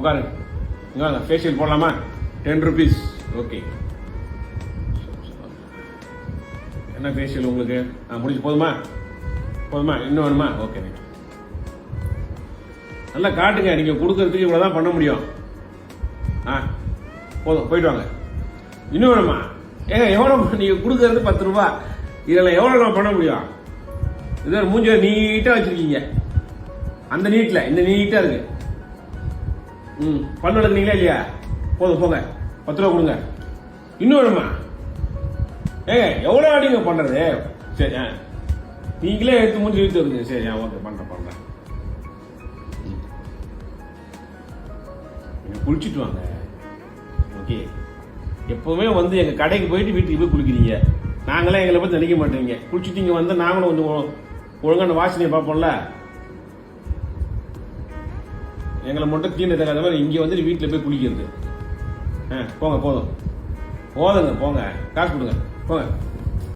உட்காருங்க இங்கே வாங்க ஃபேஷியல் போடலாமா? டென் ருபீஸ் ஓகே என்ன ஃபேஷியல் உங்களுக்கு? ஆ முடிச்சு போதுமா? போதுமா? இன்னும் வேணுமா? ஓகே நல்லா காட்டுங்க நீங்கள் கொடுக்கறதுக்கு இவ்வளோ தான் பண்ண முடியும். ஆ போதும் போயிட்டு வாங்க. இன்னும் வேணுமா? ஏங்க எவ்வளோ நீங்கள் கொடுக்கறது பத்து ரூபா? இதில் எவ்வளோ நான் பண்ண முடியும்? இதை மூஞ்ச நீட்டாக வச்சிருக்கீங்க. அந்த நீட்டில் இந்த நீட்டாக இருக்குது ம். பல்லு இல்லையா? போதும் போங்க. பத்து ரூபா கொடுங்க. இன்னும் வேணுமா? ஏங்க எவ்வளோ அடிங்க பண்ணுறது சரி ஆ. நீங்களே எடுத்து முடிஞ்சு இழுத்து வருங்க சரி ஆ ஓகே பண்ணுறேன் பண்ணுறேன் நீங்க குளிச்சுட்டு வாங்க. ஓகே. எப்போவுமே வந்து எங்கள் கடைக்கு போயிட்டு வீட்டுக்கு போய் குளிக்கிறீங்க. நாங்களாம் எங்களை பற்றி நினைக்க மாட்டீங்க. குளிச்சுட்டு இங்கே வந்து நாங்களும் கொஞ்சம் ஒழுங்கான வாசனையை பார்ப்போம்ல? எங்களை மட்டும் தீண்ட தகாத மாதிரி இங்கே வந்து வீட்டில் போய் குளிக்கிறது. ஆ போங்க போதும். போதுங்க போங்க. காசு கொடுங்க. போங்க.